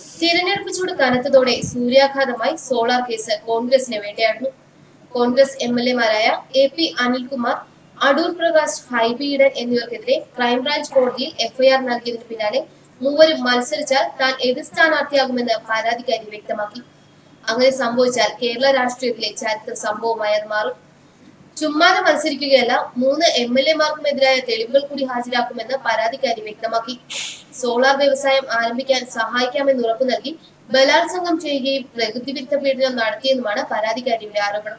തിരഞ്ഞെടുപ്പ് ചൂട് കനത്തതോടെ സൂര്യാഘാതമായി solar case കോൺഗ്രസിന് വേണ്ടിയായിരുന്നു. കോൺഗ്രസ് എം എൽ എമാരായ എ പി അനിൽകുമാർ അടൂർ പ്രകാശ് ഹൈബി ഈഡൻ എന്നിവർക്കെതിരെ ക്രൈംബ്രാഞ്ച് കോടതിയിൽ എഫ്ഐആർ നൽകിയതിനു പിന്നാലെ മൂവരും മത്സരിച്ചാൽ താൻ എതിർ സ്ഥാനാർത്ഥിയാകുമെന്ന് പരാതിക്കാരി വ്യക്തമാക്കി. അങ്ങനെ സംഭവിച്ചാൽ കേരള രാഷ്ട്രീയത്തിലെ ചരിത്ര സംഭവമായി അത് മാറും. ചുമ്മാതെ മത്സരിക്കുകയല്ല മൂന്ന് എം എൽ എമാർക്കുമെതിരായ തെളിവുകൾ കൂടി ഹാജരാക്കുമെന്ന് പരാതിക്കാരി വ്യക്തമാക്കി. സോളാർ വ്യവസായം ആരംഭിക്കാൻ സഹായിക്കാമെന്ന് ഉറപ്പു നൽകി ബലാത്സംഗം ചെയ്യുകയും പ്രകൃതിവിരുദ്ധ പീഡനം നടത്തിയെന്നുമാണ് പരാതിക്കാരിയുടെ ആരോപണം.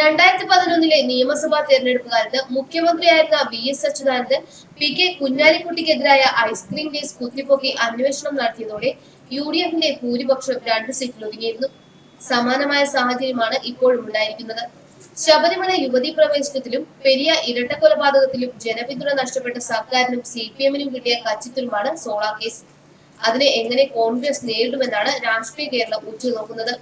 രണ്ടായിരത്തി പതിനൊന്നിലെ നിയമസഭാ തെരഞ്ഞെടുപ്പ് കാലത്ത് മുഖ്യമന്ത്രിയായിരുന്ന V S Achuthanandan P K കുഞ്ഞാലിക്കുട്ടിക്കെതിരായ ice cream case കുത്തിപ്പൊക്കി അന്വേഷണം നടത്തിയതോടെ യു ഡി എഫിന്റെ ഭൂരിപക്ഷം രണ്ട് സീറ്റിൽ ഒതുങ്ങിയിരുന്നു സമാനമായ സാഹചര്യമാണ് ഇപ്പോഴും ഉണ്ടായിരിക്കുന്നത്. ശബരിമല യുവതി പ്രവേശനത്തിലും പെരിയ ഇരട്ട കൊലപാതകത്തിലും ജനപിന്തുണ നഷ്ടപ്പെട്ട സർക്കാരിനും സി പി എമ്മിനും കിട്ടിയ കച്ചിത്തുരുമാണ് സോളാ കേസ്. അതിനെ എങ്ങനെ കോൺഗ്രസ് നേരിടുമെന്നാണ് രാഷ്ട്രീയ കേരളം ഉറ്റുനോക്കുന്നത്.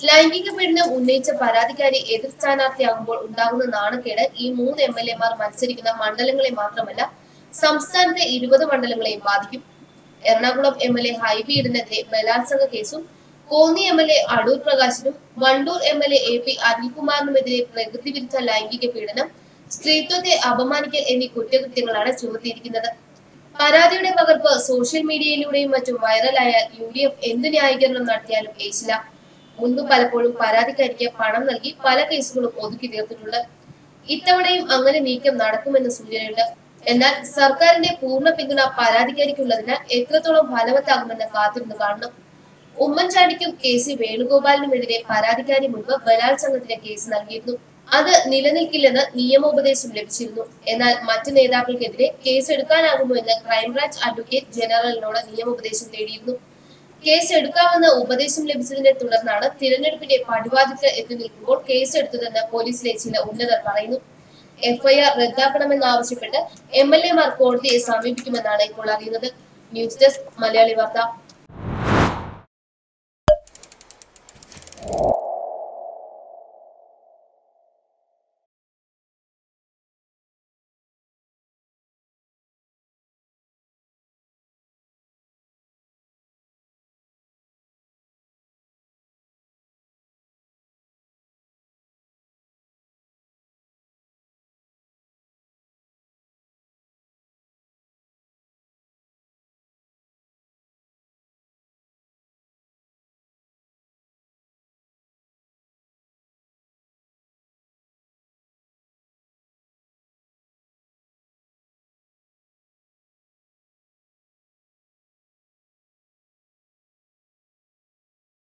ലൈംഗിക പീഡനം ഉന്നയിച്ച പരാതിക്കാരി എതിർ സ്ഥാനാർത്ഥിയാകുമ്പോൾ ഉണ്ടാകുന്ന നാണക്കേട് ഈ മൂന്ന് എം എൽ എമാർ മത്സരിക്കുന്ന മണ്ഡലങ്ങളെ മാത്രമല്ല സംസ്ഥാനത്തെ ഇരുപത് മണ്ഡലങ്ങളെയും ബാധിക്കും. Ernakulam M L A Hibi ഇടനെതിരെ ബലാത്സംഗ കേസും Konni M L A Adoor പ്രകാശിനും Wandoor M L A A P അനിൽകുമാറിനുമെതിരെ പ്രകൃതി വിരുദ്ധ ലൈംഗിക പീഡനം സ്ത്രീത്വത്തെ അപമാനിക്കൽ എന്നീ കുറ്റകൃത്യങ്ങളാണ് ചുമത്തിയിരിക്കുന്നത്. പരാതിയുടെ പകർപ്പ് സോഷ്യൽ മീഡിയയിലൂടെയും മറ്റും വൈറലായ യു ഡി എഫ് എന്ത് ന്യായീകരണം നടത്തിയാലും ഏച്ചില്ല മുൻപ് പലപ്പോഴും പരാതിക്കാരിക്ക് പണം നൽകി പല കേസുകളും ഒതുക്കി തീർത്തിട്ടുണ്ട്. ഇത്തവണയും അങ്ങനെ നീക്കം നടക്കുമെന്ന് സൂചനയുണ്ട്. എന്നാൽ സർക്കാരിന്റെ പൂർണ പിന്തുണ പരാതിക്കാരിക്കുള്ളതിനാൽ എത്രത്തോളം ഫലവത്താകുമെന്ന് കാത്തിരുന്ന് കാണണം. ഉമ്മൻചാണ്ടിക്കും കെ സി വേണുഗോപാലിനുമെതിരെ പരാതിക്കാരി മുൻപ് ബലാത്സംഗത്തിന് കേസ് നൽകിയിരുന്നു. അത് നിലനിൽക്കില്ലെന്ന് നിയമോപദേശം ലഭിച്ചിരുന്നു. എന്നാൽ മറ്റു നേതാക്കൾക്കെതിരെ കേസ് എടുക്കാനാകുമോ എന്ന് ക്രൈംബ്രാഞ്ച് അഡ്വക്കേറ്റ് ജനറലിനോട് നിയമോപദേശം തേടിയിരുന്നു. കേസ് എടുക്കാമെന്ന് ഉപദേശം ലഭിച്ചതിനെ തുടർന്നാണ് തിരഞ്ഞെടുപ്പിന്റെ പടിവാതിക്ക് എത്തി നിൽക്കുമ്പോൾ കേസ് എടുത്തതെന്ന് പോലീസിലെ ചില ഉന്നതർ പറയുന്നു. എഫ്ഐആർ റദ്ദാക്കണമെന്നാവശ്യപ്പെട്ട് എം എൽ എമാർ കോടതിയെ സമീപിക്കുമെന്നാണ് ഇപ്പോൾ അറിയുന്നത്. ന്യൂസ് ഡെസ്ക് മലയാളി വാർത്ത.